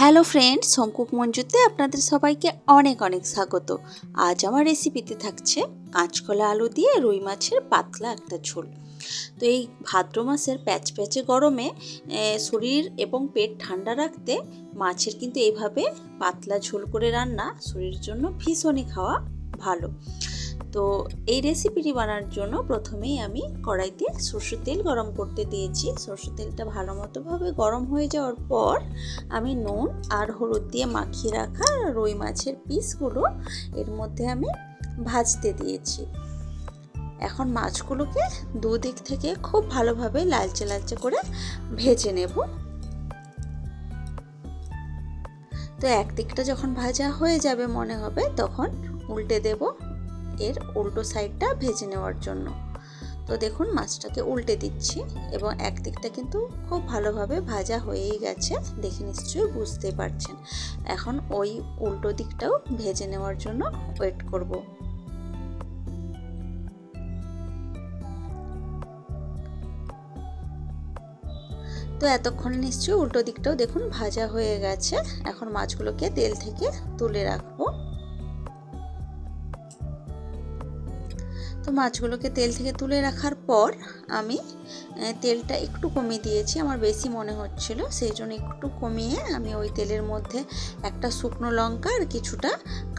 Hello friend শঙ্কুক মঞ্জুতে আপনাদের সবাইকে অনেক অনেক স্বাগত। আজ আমার রেসিপিতে থাকছে কাঁচকলা আলু দিয়ে রুই মাছের পাতলা একটা ঝোল। তো এই ভাদ্র মাসের প্যাচ প্যাচে গরমে শরীর এবং পেট ঠান্ডা রাখতে মাছের কিন্তু এইভাবে পাতলা ঝোল করে রান্না শরীরের জন্য ভীষণই খাওয়া ভালো। তো এই রেসিপিটি বানানোর জন্য প্রথমেই আমি কড়াইতে সরষের তেল গরম করতে দিয়েছি। সরষের তেলটা ভালো মতোভাবে গরম হয়ে যাওয়ার পর আমি নুন আর হলুদ দিয়ে মাখিয়ে রাখা রুই মাছের পিসগুলো এর মধ্যে আমি ভাজতে দিয়েছি। এখন মাছগুলোকে দুদিক থেকে খুব ভালোভাবে লালচে লালচে করে ভেজে নেব। তো একদিকটা যখন ভাজা হয়ে যাবে মনে হবে, তখন উল্টে দেব এর উল্টো সাইডটা ভেজে নেওয়ার জন্য। তো দেখুন, মাছটাকে উল্টে দিচ্ছি এবং একদিকটা কিন্তু খুব ভালোভাবে ভাজা হয়েই গেছে, দেখে নিশ্চয়ই বুঝতে পারছেন। এখন ওই উল্টো দিকটাও ভেজে নেওয়ার জন্য ওয়েট করব। তো এতক্ষণে নিশ্চয়ই উল্টো দিকটাও দেখুন ভাজা হয়ে গেছে। এখন মাছগুলোকে তেল থেকে তুলে রাখব। তো মাছগুলোকে তেল থেকে তুলে রাখার পর আমি তেলটা একটু কমিয়ে দিয়েছি, আমার বেশি মনে হচ্ছিল। সেই জন্য একটু কমিয়ে আমি ওই তেলের মধ্যে একটা শুকনো লঙ্কা আর কিছুটা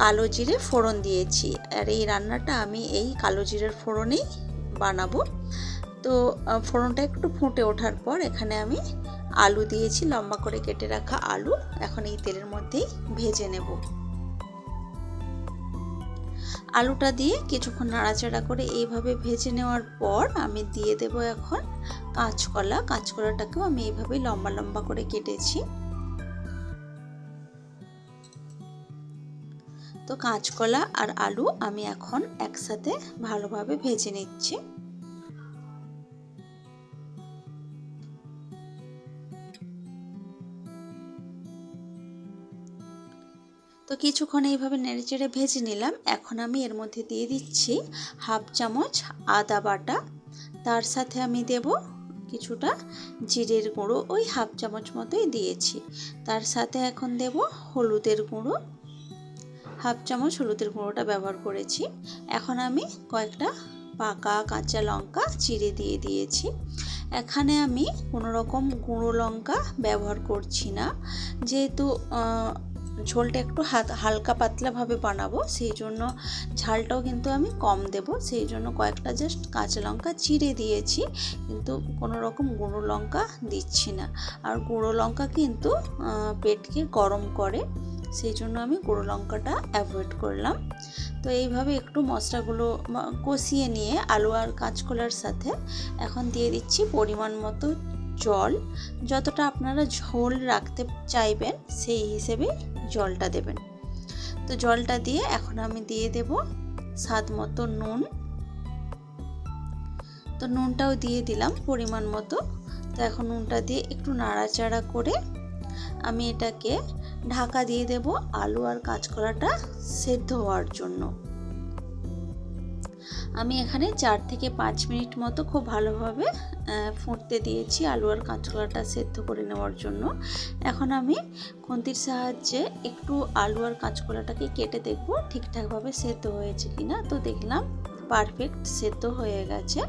কালো জিরে ফোড়ন দিয়েছি। আর এই রান্নাটা আমি এই কালো জিরের ফোড়নেই বানাবো। তো ফোড়নটা একটু ফুটে ওঠার পর এখানে আমি আলু দিয়েছি, লম্বা করে কেটে রাখা আলু। এখন এই তেলের মধ্যেই ভেজে নেব। আলুটা দিয়ে কিছুক্ষণ নাড়াচাড়া করে এইভাবে ভেজে নেওয়ার পর আমি দিয়ে দেব এখন কাঁচকলা। কাঁচকলাটাকেও আমি এইভাবে লম্বা লম্বা করে কেটেছি। তো কাঁচকলা আর আলু আমি এখন একসাথে ভালোভাবে ভেজে নিচ্ছি। তো কিছুক্ষণ এইভাবে নেড়েচেড়ে ভেজে নিলাম। এখন আমি এর মধ্যে দিয়ে দিচ্ছি হাফ চামচ আদা বাটা। তার সাথে আমি দেব কিছুটা জিরের গুঁড়ো, ওই হাফ চামচ মতোই দিয়েছি। তার সাথে এখন দেব হলুদের গুঁড়ো। হাফ চামচ হলুদের গুঁড়োটা ব্যবহার করেছি। এখন আমি কয়েকটা পাকা কাঁচা লঙ্কা চিড়ে দিয়ে দিয়েছি। এখানে আমি কোনো রকম গুঁড়ো লঙ্কা ব্যবহার করছি না। যেহেতু ঝোলটা একটু হালকা পাতলাভাবে বানাবো, সেই জন্য ঝালটাও কিন্তু আমি কম দেব। সেই জন্য কয়েকটা জাস্ট কাঁচা লঙ্কা চিড়ে দিয়েছি, কিন্তু কোনো রকম গুঁড়ো লঙ্কা দিচ্ছি না। আর গুঁড়ো লঙ্কা কিন্তু পেটকে গরম করে, সেই জন্য আমি গুঁড়ো লঙ্কাটা অ্যাভয়েড করলাম। তো এইভাবে একটু মশলাগুলো কষিয়ে নিয়ে আলু আর কাঁচকলার সাথে এখন দিয়ে দিচ্ছি পরিমাণ মতো জল। যতটা আপনারা ঝোল রাখতে চাইবেন, সেই হিসেবে জলটা দেবেন। তো জলটা দিয়ে এখন আমি দিয়ে দেব স্বাদ মতো নুন। তো নুনটাও দিয়ে দিলাম পরিমাণ মতো। তো এখন নুনটা দিয়ে একটু নাড়াচাড়া করে আমি এটাকে ঢাকা দিয়ে দেব আলু আর কাঁচকলাটা সেদ্ধ হওয়ার জন্য। আমি এখানে চার থেকে পাঁচ মিনিট মতো খুব ভালোভাবে ফুটতে দিয়েছি আলু আর কাঁচকলাটা সেদ্ধ করে নেওয়ার জন্য। এখন আমি খুন্তির সাহায্যে একটু আলু আর কাঁচকলাটাকে কেটে দেখব ঠিকঠাকভাবে সেদ্ধ হয়েছে কিনা। তো দেখলাম পারফেক্ট সেদ্ধ হয়ে গেছে।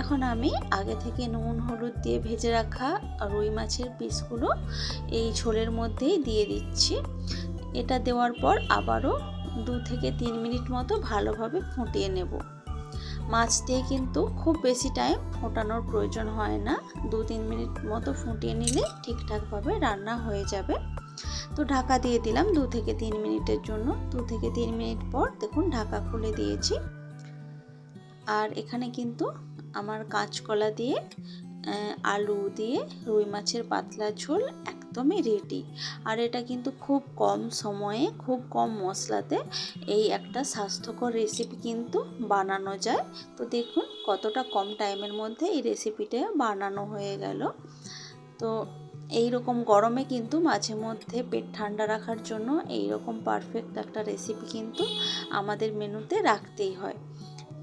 এখন আমি আগে থেকে নুন, হলুদ দিয়ে ভেজে রাখা রুই মাছের পিসগুলো এই ঝোলের মধ্যেই দিয়ে দিচ্ছি। এটা দেওয়ার পর আবারও দু থেকে তিন মিনিট মতো ভালোভাবে ফুটিয়ে নেব। মাছ দিয়ে কিন্তু খুব বেশি টাইম ফোটানোর প্রয়োজন হয় না। দু তিন মিনিট মতো ফুটিয়ে নিলে ঠিকঠাকভাবে রান্না হয়ে যাবে। তো ঢাকা দিয়ে দিলাম দু থেকে তিন মিনিটের জন্য। দু থেকে তিন মিনিট পর দেখুন ঢাকা খুলে দিয়েছি। আর এখানে কিন্তু আমার কাঁচকলা দিয়ে আলু দিয়ে রুই মাছের পাতলা ঝোল একদমই রেডি আর এটা কিন্তু খুব কম সময়ে, খুব কম মশলাতে এই একটা স্বাস্থ্যকর রেসিপি কিন্তু বানানো যায়। তো দেখুন কতটা কম টাইমের মধ্যে এই রেসিপিটা বানানো হয়ে গেল। তো এই রকম গরমে কিন্তু মাঝে মধ্যে পেট ঠান্ডা রাখার জন্য এই রকম পারফেক্ট একটা রেসিপি কিন্তু আমাদের মেনুতে রাখতেই হয়।